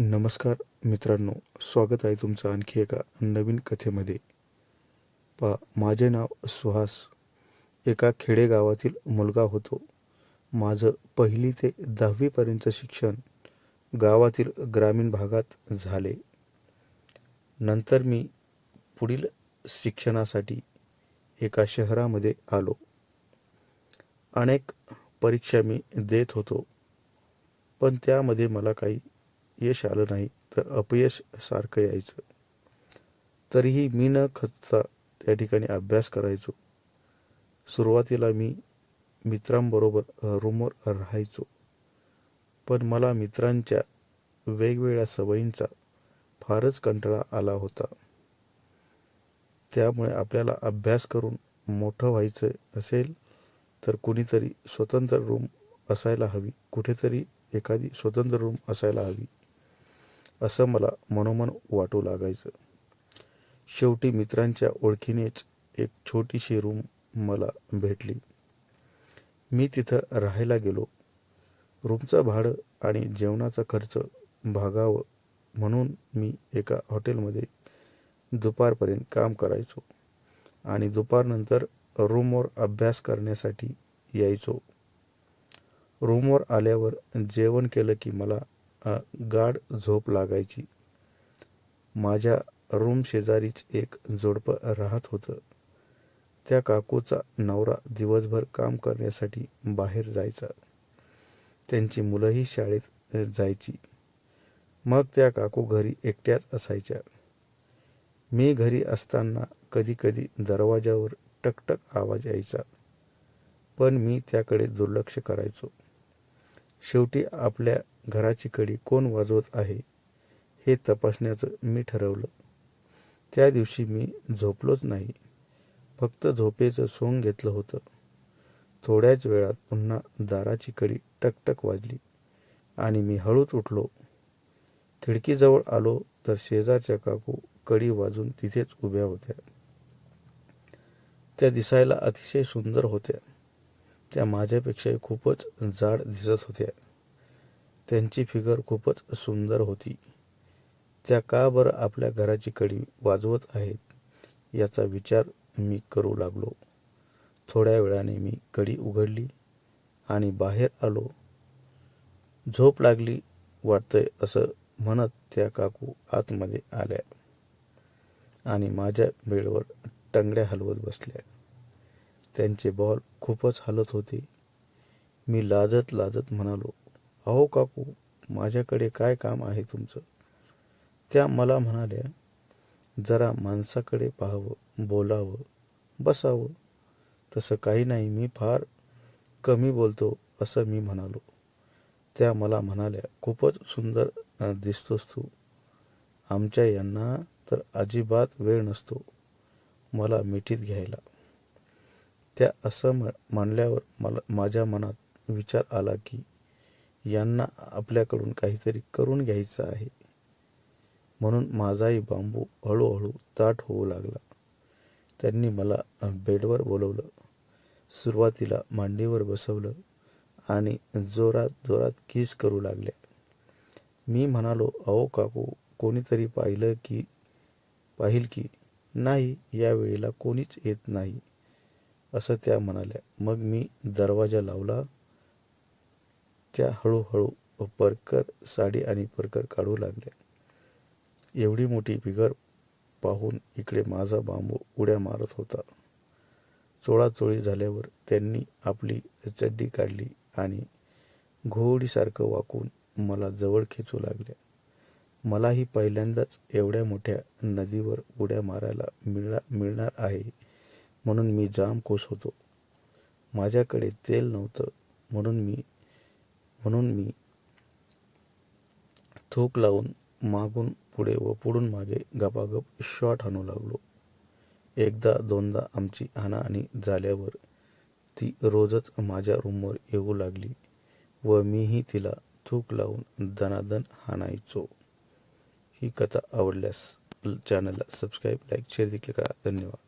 नमस्कार मित्रांनो स्वागत आहे तुमचं आणखी एका नवीन कथेमध्ये. पा माझे नाव सुहास. एका खेडेगावातील मुलगा होतो. माझं पहिली ते दहावीपर्यंत शिक्षण गावातील ग्रामीण भागात झाले. नंतर मी पुढील शिक्षणासाठी एका शहरामध्ये आलो. अनेक परीक्षा मी देत होतो पण त्यामध्ये मला काही यश आलं नाही तर अपयश सारखं यायचं. तरीही मी न खचता त्या ठिकाणी अभ्यास करायचो. सुरुवातीला मी मित्रांबरोबर रूमवर राहायचो. पण मला मित्रांच्या वेगवेगळ्या सवयींचा फारच कंटाळा आला होता. त्यामुळे आपल्याला अभ्यास करून मोठं व्हायचं असेल तर कुणीतरी स्वतंत्र रूम असायला हवी. कुठेतरी एखादी स्वतंत्र रूम असायला हवी. असं मला मनोमन वाटू लागायचं. शेवटी मित्रांच्या ओळखीनेच एक छोटीशी रूम मला भेटली. मी तिथं राहायला गेलो. रूमचं भाडं आणि जेवणाचा खर्च भागावं म्हणून मी एका हॉटेलमध्ये दुपारपर्यंत काम करायचो आणि दुपारनंतर रूमवर अभ्यास करण्यासाठी यायचो. रूमवर आल्यावर जेवण केलं की मला गाढ झोप लागायची. माझ्या रूम शेजारीच एक जोडपं राहत होतं. त्या काकूचा नवरा दिवसभर काम करण्यासाठी बाहेर जायचा. त्यांची मुलंही शाळेत जायची. मग त्या काकू घरी एकट्याच असायच्या. मी घरी असताना कधीकधी दरवाजावर टकटक आवाज यायचा. पण मी त्याकडे दुर्लक्ष करायचो. शेवटी आपल्या घराची कडी कोण वाजवत आहे हे तपासण्याचं मी ठरवलं. त्या दिवशी मी झोपलोच नाही. फक्त झोपेचं सोंग घेतलं होतं. थोड्याच वेळात पुन्हा दाराची कडी टकटक वाजली आणि मी हळूच उठलो. खिडकीजवळ आलो तर शेजारच्या काकू कडी वाजून तिथेच उभ्या होत्या. त्या दिसायला अतिशय सुंदर होत्या. त्या माझ्यापेक्षा खूपच जाड दिसत होत्या. त्यांची फिगर खूपच सुंदर होती. त्या का बरं आपल्या घराची कडी वाजवत आहेत याचा विचार मी करू लागलो. थोड्या वेळाने मी कडी उघडली आणि बाहेर आलो. झोप लागली वाटतंय असं म्हणत त्या काकू आतमध्ये आल्या आणि माझ्या बेडवर टंगड्या हलवत बसल्या. त्यांचे बॉल खूपच हलत होते. मी लाजत लाजत म्हणालो अहो काकू माझ्याकडे काय काम आहे तुमचं? त्या मला म्हणाल्या जरा माणसाकडे पाहावं बोलावं बसावं. तसं काही नाही मी फार कमी बोलतो असं मी म्हणालो. त्या मला म्हणाल्या खूपच सुंदर दिसतोस तू. आमच्या यांना तर अजिबात वेळ नसतो मला मिठीत घ्यायला. त्या असं म्हणल्यावर मला माझ्या मनात विचार आला की यांना आपल्याकडून काहीतरी करून घ्यायचं आहे. म्हणून माझाही बांबू हळूहळू ताट होऊ लागला. त्यांनी मला बेडवर बोलवलं. सुरुवातीला मांडीवर बसवलं आणि जोरात जोरात किस करू लागल्या मी म्हणालो अहो काकू कोणीतरी पाहिलं की पाहिल की नाही या वेळेला कोणीच येत नाही. असं त्या म्हणाल्या. मग मी दरवाजा लावला त्या हळूहळू परकर साडी आणि परकर काढू लागल्या. एवढी मोठी बिगर पाहून इकडे माझा बांबू उड्या मारत होता. चोळाचोळी झाल्यावर त्यांनी आपली चड्डी काढली आणि घोडीसारखं वाकून मला जवळ खेचू लागल्या. मलाही पहिल्यांदाच एवढ्या मोठ्या नदीवर उड्या मारायला मिळा मिळणार आहे म्हणून मी जाम खुश होतो. माझ्याकडे तेल नव्हतं म्हणून मी म्हणून मी थूक लावून मागून पुढे व पुढून मागे गपागप शॉट हाणू लागलो. एकदा दोनदा आमची हाणाहाणी झाल्यावर ती रोजच माझ्या रूमवर येऊ लागली व मीही तिला थूक लावून दनादन हाणायचो. ही कथा आवडल्यास चॅनलला सबस्क्राईब लाईक शेअर देखील करा. धन्यवाद.